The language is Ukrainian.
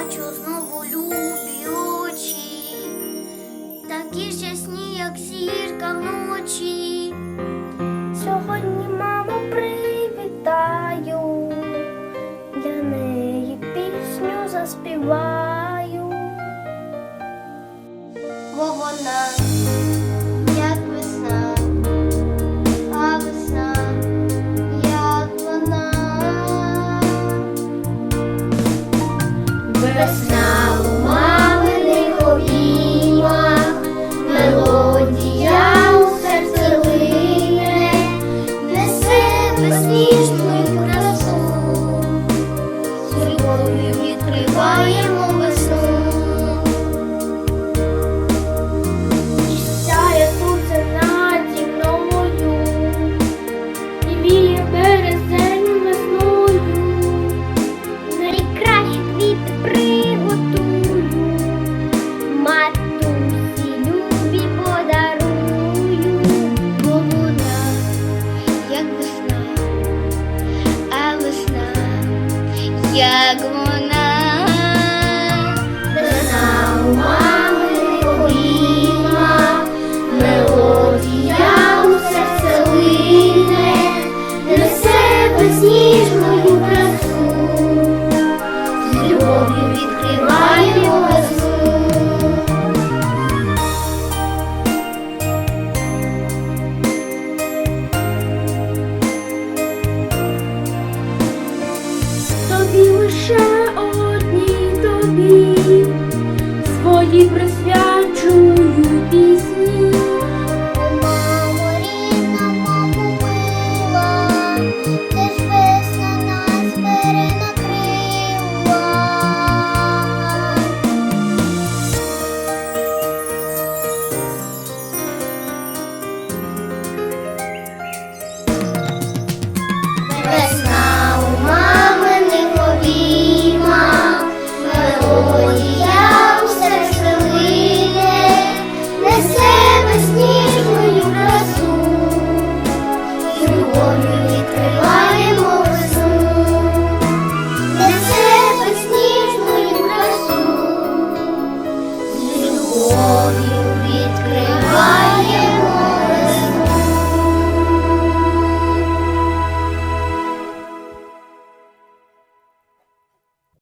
бачу знову любі очі, такі щасні, як зірка вночі. Сьогодні маму привітаю, для неї пісню заспіваю. Любов'ю відкриваємо весну. Сяє сонце наді і віє березень весною. Найкращі приготую, матусі любі подарую, бо як весна, а весна, як Тобі лише одній тобі свої присвячую весна у маминих обіймах, мелодія у серце лине, несе безсніжною красу, відкриваємо весну, несе безсніжною красу, і любов'ю відкриваємо.